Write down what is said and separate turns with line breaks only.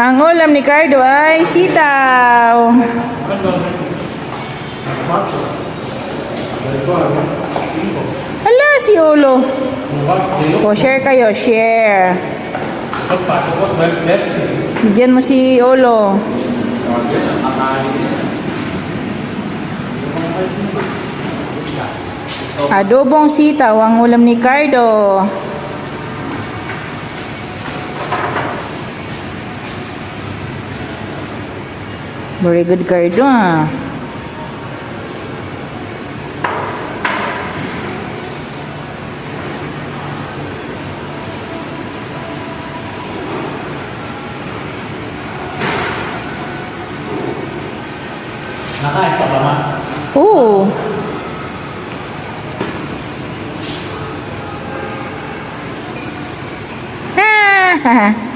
Ang ulam ni Cardo ay sitaw. Hala, si Ulo. O, share kayo, share. Bigyan mo si Ulo. Adobong sitaw ang ulam ni Cardo. Very good Cardo ah.
Nakain pa ba ma?
Oo. Ha, ha, ha.